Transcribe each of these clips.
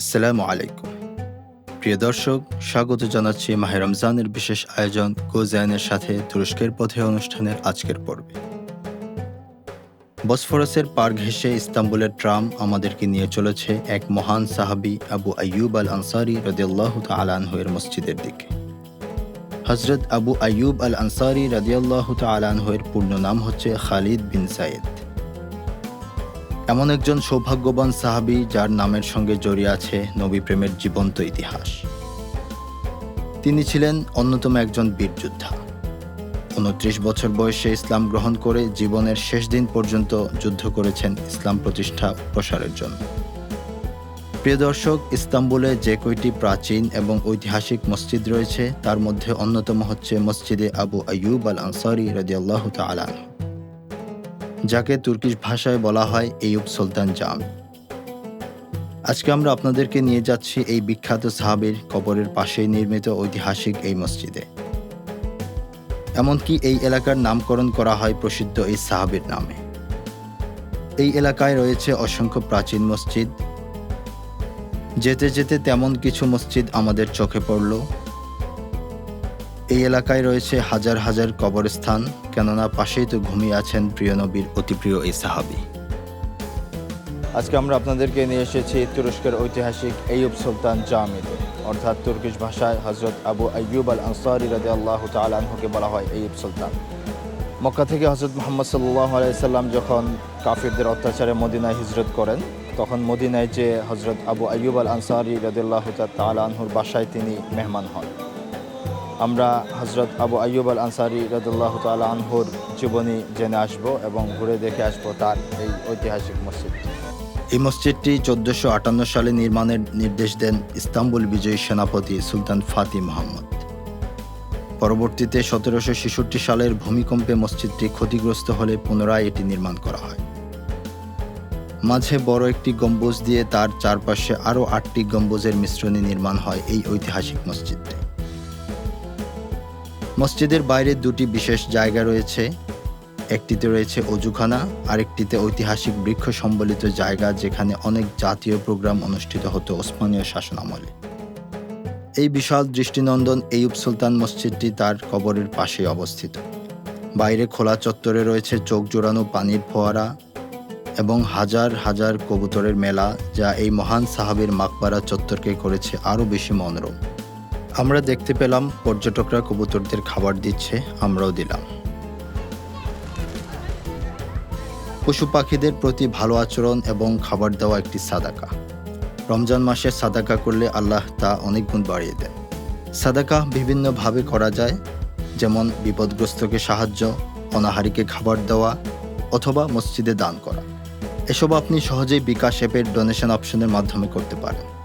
আসসালামু আলাইকুম। প্রিয় দর্শক, স্বাগত জানাচ্ছি মাহে রমজানের বিশেষ আয়োজন গোজায়নের সাথে তুরস্কের পথে অনুষ্ঠানের আজকের পর্বে। বসফরাসের পার ঘেঁষে ইস্তাম্বুলের ট্রাম আমাদেরকে নিয়ে চলেছে এক মহান সাহাবি আবু আইয়ুব আল আনসারি রদিয়াল্লাহ তালানহের মসজিদের দিকে। হজরত আবু আইয়ুব আল আনসারি রদিয়াল্লাহ তালানহের পূর্ণ নাম হচ্ছে খালিদ বিন সাইদ এমন একজন সৌভাগ্যবান সাহাবি যার নামের সঙ্গে জড়িয়ে আছে নবী প্রেমের জীবন্ত ইতিহাস। তিনি ছিলেন অন্যতম একজন বীর যোদ্ধা। উনত্রিশ বছর বয়সে ইসলাম গ্রহণ করে জীবনের শেষ দিন পর্যন্ত যুদ্ধ করেছেন ইসলাম প্রতিষ্ঠা প্রসারের জন্য। প্রিয় দর্শক, ইস্তাম্বুলে যে কয়টি প্রাচীন এবং ঐতিহাসিক মসজিদ রয়েছে, তার মধ্যে অন্যতম হচ্ছে মসজিদে আবু আয়ুব আল আনসারি রাজিয়াল্লাহ তালান যাকে তুর্কিশ ভাষায় বলা হয় এইউব সুলতান জাম আজকে আমরা আপনাদেরকে নিয়ে যাচ্ছি এই বিখ্যাত সাহাবির কবরের পাশেই নির্মিত ঐতিহাসিক এই মসজিদে। এমনকি এই এলাকার নামকরণ করা হয় প্রসিদ্ধ এই সাহাবির নামে। এই এলাকায় রয়েছে অসংখ্য প্রাচীন মসজিদ। যেতে যেতে তেমন কিছু মসজিদ আমাদের চোখে পড়ল। এই এলাকায় রয়েছে হাজার হাজার কবরস্থান, কেননা পাশেই তো ঘুমিয়ে আছেন প্রিয় নবীর অতি প্রিয় এই সাহাবি। আজকে আমরা আপনাদেরকে নিয়ে এসেছি তুরস্কের ঐতিহাসিক এইব সুলতান জামিদ অর্থাৎ তুর্কিশ ভাষায় হজরত আবু আইয়ুব আল আনসারি রাজা আল্লাহ তালহুকে বলা হয় এইব সুলতান। মক্কা থেকে হজরত মোহাম্মদ সাল্লাহ আলাইসাল্লাম যখন কাফিরদের অত্যাচারে মদিনায় হিজরত করেন, তখন মদিনায় যে হজরত আবু আইয়ুব আল আনসারি রাদিল্লাহ তালাহুর বাসায় তিনি মেহমান হন। আমরা হজরত আবু আইয়ুব আল আনসারি রদুল্লাহ তালা আনহুর জীবনী জেনে আসব এবং ঘুরে দেখে আসব তার এই ঐতিহাসিক মসজিদ। এই মসজিদটি চোদ্দশো আটান্ন সালে নির্মাণের নির্দেশ দেন ইস্তাম্বুল বিজয়ী সেনাপতি সুলতান ফাতি মোহাম্মদ। পরবর্তীতে সতেরোশো ছেষট্টি সালের ভূমিকম্পে মসজিদটি ক্ষতিগ্রস্ত হলে পুনরায় এটি নির্মাণ করা হয়। মাঝে বড় একটি গম্বুজ দিয়ে তার চারপাশে আরও আটটি গম্বুজের মিশ্রণে নির্মাণ হয় এই ঐতিহাসিক মসজিদটি। মসজিদের বাইরে দুটি বিশেষ জায়গা রয়েছে। একটিতে রয়েছে অজুখানা, আরেকটিতে ঐতিহাসিক বৃক্ষ সম্বলিত জায়গা যেখানে অনেক জাতীয় প্রোগ্রাম অনুষ্ঠিত হতো ওসমানীয় শাসন আমলে। এই বিশাল দৃষ্টিনন্দন এইউব সুলতান মসজিদটি তার কবরের পাশে অবস্থিত। বাইরে খোলা চত্বরে রয়েছে চোখ জোড়ানো পানির ফোয়ারা এবং হাজার হাজার কবুতরের মেলা, যা এই মহান সাহাবের মাকবারা চত্বরকে করেছে আরও বেশি মনোরম। আমরা দেখতে পেলাম পর্যটকরা কবুতরদের খাবার দিচ্ছে, আমরাও দিলাম। পশু পাখিদের প্রতি ভালো আচরণ এবং খাবার দেওয়া একটি সাদাকা। রমজান মাসে সাদাকা করলে আল্লাহ তা অনেক গুণ বাড়িয়ে দেন। সাদাকা বিভিন্নভাবে করা যায়, যেমন বিপদগ্রস্তকে সাহায্য, অনাহারীকে খাবার দেওয়া অথবা মসজিদে দান করা। এসব আপনি সহজেই বিকাশ অ্যাপের ডোনেশন অপশনের মাধ্যমে করতে পারেন।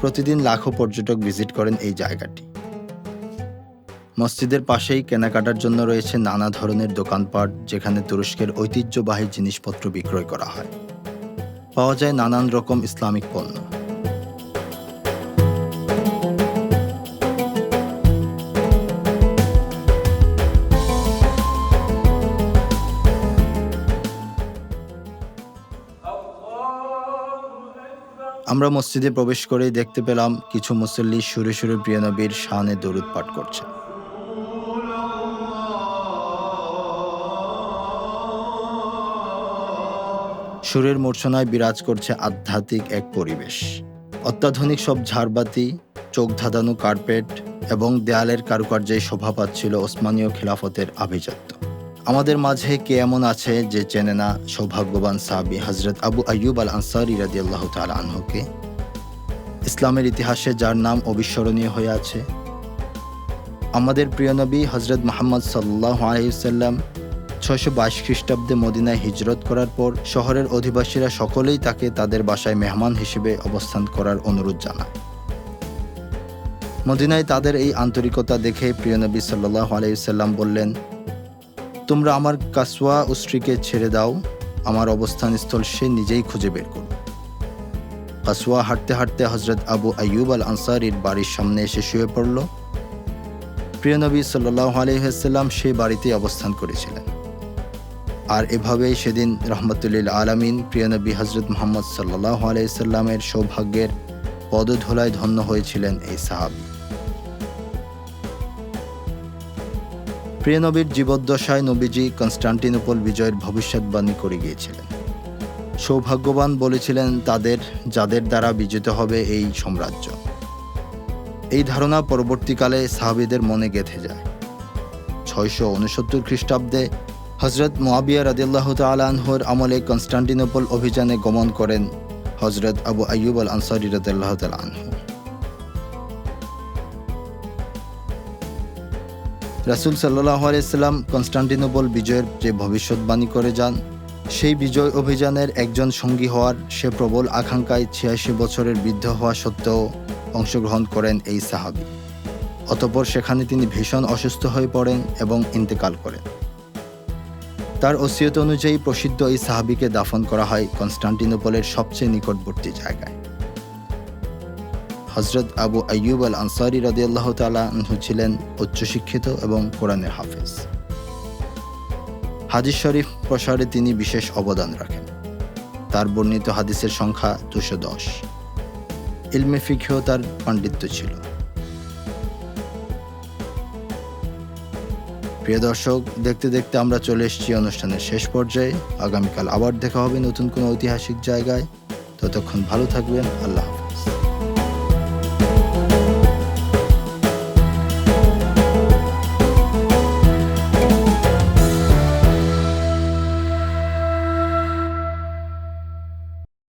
প্রতিদিন লাখো পর্যটক ভিজিট করেন এই জায়গাটি। মসজিদের পাশেই কেনাকাটার জন্য রয়েছে নানা ধরনের দোকানপাট, যেখানে তুরস্কের ঐতিহ্যবাহী জিনিসপত্র বিক্রয় করা হয়। পাওয়া যায় নানান রকম ইসলামিক পণ্য। আমরা মসজিদে প্রবেশ করেই দেখতে পেলাম কিছু মুসল্লি সুরে সুরে প্রিয় নবীর শানে দরুদ পাঠ করছে। সুরের মূর্ছনায় বিরাজ করছে আধ্যাত্মিক এক পরিবেশ। অত্যাধুনিক সব ঝাড়বাতি, চোখ ধাঁধানো কার্পেট এবং দেয়ালের কারুকার্যে শোভা পাচ্ছিল ওসমানীয় খিলাফতের আভিজাত্য। আমাদের মাঝে কে এমন আছে যে চেনে না সৌভাগ্যবান সাহাবি হজরত আবু আইয়ুব আল আনসারি রাজি আল্লাহ তাল আনহুকে? ইসলামের ইতিহাসে যার নাম অবিস্মরণীয় হয়ে আছে। আমাদের প্রিয় নবী হজরত মোহাম্মদ সাল্লাহ আলাইসাল্লাম ছয়শো বাইশ খ্রিস্টাব্দে মদিনায় হিজরত করার পর শহরের অধিবাসীরা সকলেই তাকে তাদের বাসায় মেহমান হিসেবে অবস্থান করার অনুরোধ জানায়। মদিনায় তাদের এই আন্তরিকতা দেখে প্রিয় নবী সাল্লাহ আলাইসাল্লাম বললেন তোমরা আমার কাসওয়া স্ত্রীকে ছেড়ে দাও। আমার অবস্থানস্থল সে নিজেই খুঁজে বের করো কাসওয়া হাঁটতে হাঁটতে হজরত আবু আইয়ুব আল আনসারির বাড়ির সামনে এসে শুয়ে পড়ল। প্রিয় নবী সাল্লাহ আলহাম সেই বাড়িতে অবস্থান করেছিলেন। আর এভাবেই সেদিন রহমতুল্লিল আলামিন প্রিয়নবী হজরত মোহাম্মদ সাল্লাহ আলাইসাল্লামের সৌভাগ্যের পদধোলায় ধন্য হয়েছিলেন এই সাহাবি। প্রিয়নবীর জীবদ্দশায় নবীজি কনস্টান্টিনোপল বিজয়ের ভবিষ্যৎবাণী করে গিয়েছিলেন। সৌভাগ্যবান বলেছিলেন তাদের, যাদের দ্বারা বিজিত হবে এই সাম্রাজ্য। এই ধারণা পরবর্তীকালে সাহাবিদের মনে গেঁথে যায়। ছয়শো উনসত্তর খ্রিস্টাব্দে হজরত মোয়াবিয়া রাদিল্লাহ তালাহর আমলে কনস্টান্টিনোপল অভিযানে গমন করেন হজরত আবু আইয়ুব আল আনসারি রাদিল্লাহ তালাহু রাসুল সাল্লাহ আলাইসাল্লাম কনস্টান্টিনোবল বিজয়ের যে ভবিষ্যৎবাণী করে যান, সেই বিজয় অভিযানের একজন সঙ্গী হওয়ার সে প্রবল আকাঙ্ক্ষায় ছিয়াশি বছরের বৃদ্ধ হওয়া সত্ত্বেও অংশগ্রহণ করেন এই সাহাবি। অতপর সেখানে তিনি ভীষণ অসুস্থ হয়ে পড়েন এবং ইন্তেকাল করেন। তার ওসিয়ত অনুযায়ী প্রসিদ্ধ এই সাহাবিকে দাফন করা হয় কনস্টান্টিনোপলের সবচেয়ে নিকটবর্তী জায়গায়। হজরত আবু আইয়ুব আল আনসারি রদিয়াল্লাহ তালু ছিলেন উচ্চশিক্ষিত এবং কোরআনের হাফেজ। হাদিস শরীফ প্রসারে তিনি বিশেষ অবদান রাখেন। তার বর্ণিত হাদিসের সংখ্যা দুশো দশ। ইলমে ফিখেও তার পাণ্ডিত্য ছিল। প্রিয় দর্শক, দেখতে দেখতে আমরা চলে এসেছি অনুষ্ঠানের শেষ পর্যায়ে। আগামীকাল আবার দেখা হবে নতুন কোনো ঐতিহাসিক জায়গায়। ততক্ষণ ভালো থাকবেন, আল্লাহ